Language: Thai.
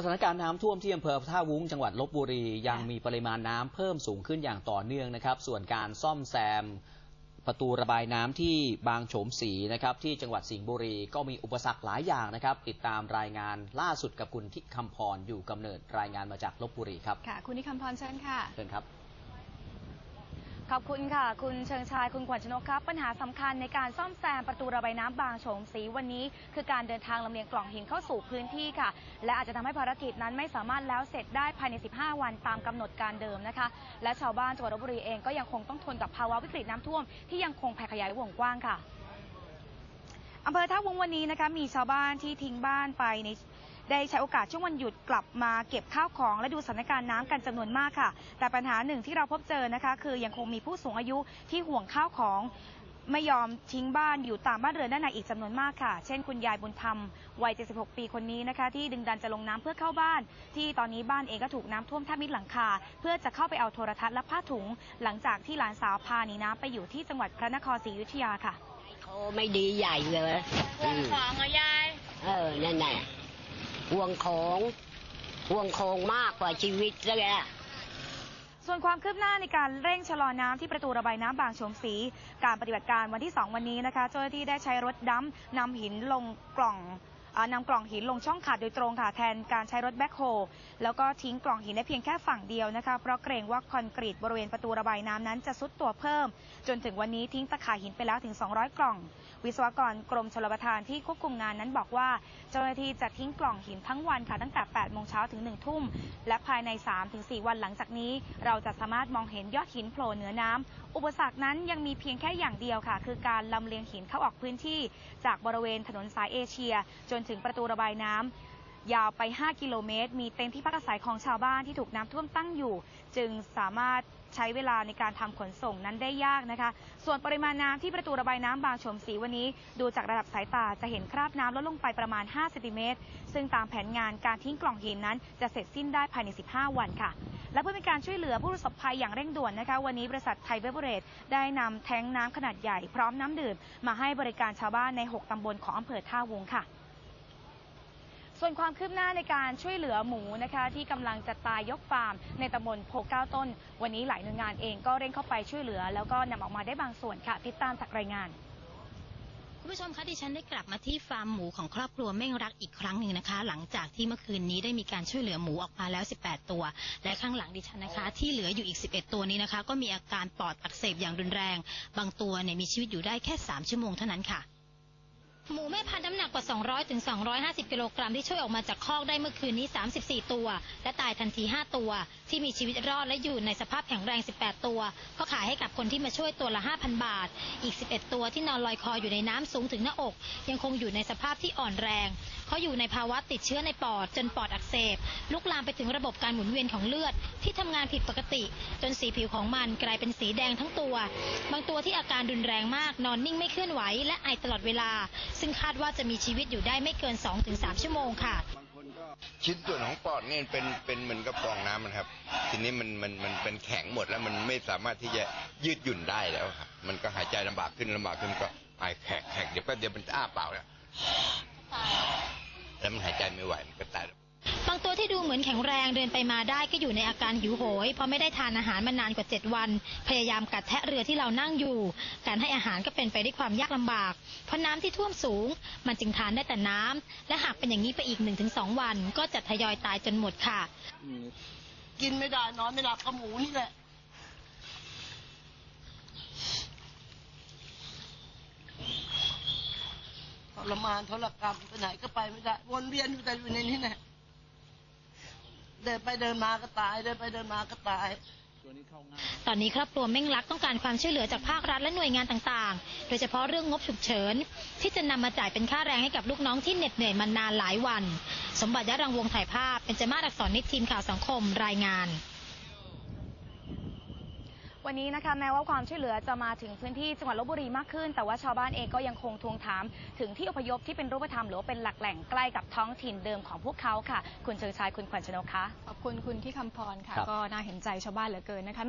สถานการณ์น้ำท่วมที่อำเภอท่าวุ้งจังหวัดลบบุรี ยังมีปริมาณน้ำเพิ่มสูงขึ้นอย่างต่อเนื่องนะครับ ส่วนการซ่อมแซมประตูระบายน้ำที่บางโฉมศรีนะครับที่จังหวัดสิงห์บุรีก็มีอุปสรรคหลายอย่างนะครับ ติดตามรายงานล่าสุดกับคุณทิคำพรอยู่กำเนิดรายงานมาจากลบบุรีครับค่ะคุณนิคำพรเชิญค่ะเชิญครับ ขอบคุณค่ะ คุณเชิงชายคุณขวัญชนกครับ ปัญหาสำคัญในการซ่อมแซมประตูระบายน้ำบางโฉมศรีวันนี้ คือการเดินทางลำเลียงกล่องหินเข้าสู่พื้นที่ค่ะ และอาจจะทำให้ภารกิจนั้นไม่สามารถแล้วเสร็จได้ภายใน 15 วันตามกำหนดการเดิมนะคะ และชาวบ้านจังหวัดลบบุรีเองก็ยังคงต้องทนกับภาวะวิกฤตน้ำท่วมที่ยังคงแผ่ขยายวงกว้างค่ะอำเภอท่าวงวันนี้นะคะมีชาวบ้านที่ทิ้งบ้านไปใน ได้ใช้โอกาสช่วงวันหยุดกลับมาเก็บข้าวของ และดูสถานการณ์น้ำกันจำนวนมากค่ะ แต่ปัญหาหนึ่งที่เราพบเจอนะคะ คือยังคงมีผู้สูงอายุที่ห่วงข้าวของไม่ยอมทิ้งบ้านอยู่ตามบ้านเรือนด้านในอีกจำนวนมากค่ะ เช่นคุณยายบุญธรรมวัย 76 ปีคนนี้นะคะ ที่ดึงดันจะลงน้ำเพื่อเข้าบ้าน ที่ตอนนี้บ้านเองก็ถูกน้ำท่วมแทบมิดหลังคา เพื่อจะเข้าไปเอาโทรทัศน์และผ้าถุง หลังจากที่หลานสาวพาหนีน้ำไปอยู่ที่จังหวัดพระนครศรีอยุธยาค่ะเขาไม่ดีใหญ่เลยห่วงของเหรอยาย เออ นั่นแหละ ห่วงของห่วงของมากกว่าชีวิตซะแกส่วนความคืบหน้าในการเร่งชะลอน้ำที่ประตูระบายน้ำบางโฉมศรีการปฏิบัติการวันที่ 2 วันนี้นะคะ เจ้าหน้าที่ได้ใช้รถดัมป์นำหินลงกล่อง อานำกล่องหินลงช่องขาดโดยตรงค่ะแทนการใช้รถแบ็คโฮแล้วก็ทิ้งกล่องหินได้เพียงแค่ฝั่งเดียวนะคะ เพราะเกรงว่าคอนกรีตบริเวณประตูระบายน้ำนั้นจะซุดตัวเพิ่ม จนถึงวันนี้ทิ้งตะข่ายหินไปแล้วถึง 200 กล่อง วิศวกรกรมชลประทานที่ควบคุมงานนั้นบอกว่า เจ้าหน้าที่จะทิ้งกล่องหินทั้งวันค่ะตั้งแต่ 8 โมงเช้าถึง 1 ทุ่ม และภายใน 3-4 วันหลังจากนี้ เราจะสามารถมองเห็นยอดหินโผล่เหนือน้ำอุปสรรคนั้นยังมีเพียงแค่อย่างเดียวค่ะ คือการลำเลียงหินเข้าออกพื้นที่ จากบริเวณถนนสายเอเชียจนนถึงประตูระบายน้ำยาวไป 5 กิโลเมตร มีเต็นท์ที่พักอาศัยของชาวบ้านที่ถูกน้ำท่วมตั้งอยู่ จึงสามารถใช้เวลาในการทำขนส่งนั้นได้ยากนะคะ ส่วนปริมาณน้ำที่ประตูระบายน้ำบางโฉมศรีวันนี้ ดูจากระดับสายตาจะเห็นคราบน้ำลดลงไปประมาณ5เซนติเมตร ซึ่งตามแผนงานการทิ้งกล่องหินนั้น จะเสร็จสิ้นได้ภายใน 15 วันค่ะ และเพื่อเป็นการช่วยเหลือผู้ประสบภัยอย่างเร่งด่วนนะคะ วันนี้บริษัทไทยเบเวอเรจได้นำแท้งน้ำขนาดใหญ่พร้อมน้ำดื่มมาให้บริการชาวบ้านใน 6ตำบลของอำเภอท่าวุงค่ะ ส่วนความคืบหน้าในการช่วยเหลือหมูนะคะ ที่กำลังจะตายยกฟาร์ม ในตำบลโพเก้าต้น วันนี้หลายหน่วยงานเองก็เร่งเข้าไปช่วยเหลือ แล้วก็นำออกมาได้บางส่วนค่ะติดตามจากรายงานคุณผู้ชมคะดิฉันได้กลับมาที่ฟาร์มหมูของครอบครัวเม่งรักอีกครั้งหนึ่งนะคะ หลังจากที่เมื่อคืนนี้ได้มีการช่วยเหลือหมูออกมาแล้ว 18 ตัว และข้างหลังดิฉันนะคะ ที่เหลืออยู่อีก 11 ตัวนี้นะคะ ก็มีอาการปอดอักเสบอย่างรุนแรง บางตัวเนี่ยมีชีวิตอยู่ได้แค่ 3 ชั่วโมงเท่านั้นค่ะ หมูแม่พันธุ์น้ำหนักกว่า 200ถึง250 กิโลกรัมที่ช่วยออกมาจากคอกได้เมื่อคืนนี้ 34 ตัว และตายทันที 5 ตัว ที่มีชีวิตรอดและอยู่ในสภาพแข็งแรง 18 ตัว ก็ขายให้กับคนที่มาช่วยตัวละ 5,000 บาท อีก 11 ตัวที่นอนลอยคออยู่ในน้ำสูงถึงหน้าอก ยังคงอยู่ในสภาพที่อ่อนแรง เขาอยู่ในภาวะติดเชื้อในปอด จนปอดอักเสบลุกลามไปถึงระบบการหมุนเวียนของเลือด ที่ทำงานผิดปกติ จนสีผิวของมันกลายเป็นสีแดงทั้งตัว บางตัวที่อาการรุนแรงมากนอนนิ่งไม่เคลื่อนไหว และไอตลอดเวลา ซึ่งคาดว่าจะมีชีวิตอยู่ได้ไม่เกิน 2-3 ชั่วโมงค่ะชิ้นส่วนของปอดเนี่ยเป็นเป็นเหมือนกับฟองน้ำมันครับ ทีนี้มันมันมันเป็นแข็งหมดแล้วมันไม่สามารถที่จะยืดหยุ่นได้แล้วครับมันก็หายใจลำบากขึ้นลำบากขึ้นก็ไอแขกแขกเดี๋ยวแป๊บเดียวมันจะอ้าเปล่าแล้ว แล้วมันหายใจไม่ไหวมันก็ตายบางตัวที่ดูเหมือนแข็งแรงเดินไปมาได้ก็อยู่ในอาการหิวโหยเพราะไม่ได้ทานอาหารมานานกว่า 7 วัน พยายามกัดแทะเรือที่เรานั่งอยู่ การให้อาหารก็เป็นไปด้วยความยากลำบาก เพราะน้ำที่ท่วมสูง มันจึงทานได้แต่น้ำและหากเป็นอย่างนี้ไปอีก 1-2 วัน ก็จะทยอยตายจนหมดค่ะ กินไม่ได้นอนไม่หลับกับหมูนี่แหละ รมานทรกรรมไปไหนก็ไปไม่ได้ วนเวียนอยู่แต่อยู่ในนี้แหละเดินไปเดินมาก็ตาย เดินไปเดินมาก็ตายตอนนี้ครอบครัวเม่งลักต้องการความช่วยเหลือจากภาครัฐและหน่วยงานต่างๆ โดยเฉพาะเรื่องงบฉุกเฉิน ที่จะนำมาจ่ายเป็นค่าแรงให้กับลูกน้องที่เหน็ดเหนื่อยมานานหลายวัน สมบัติยะรังวงถ่ายภาพเป็นจมาศอักษรนิตทีมข่าวสังคมรายงาน วันนี้นะคะแม้ว่าความช่วยเหลือจะมาถึงพื้นที่จังหวัดลบบุรีมากขึ้น แต่ว่าชาวบ้านเองก็ยังคงทวงถาม ถึงที่อพยพที่เป็นรูปธรรมหรือว่าเป็นหลักแหล่งใกล้กับท้องถิ่นเดิมของพวกเขาค่ะ คุณเชิงชายคุณขวัญชนกคะขอบคุณคุณที่คำพรค่ะครับก็น่าเห็นใจชาวบ้านเหลือเกินนะคะ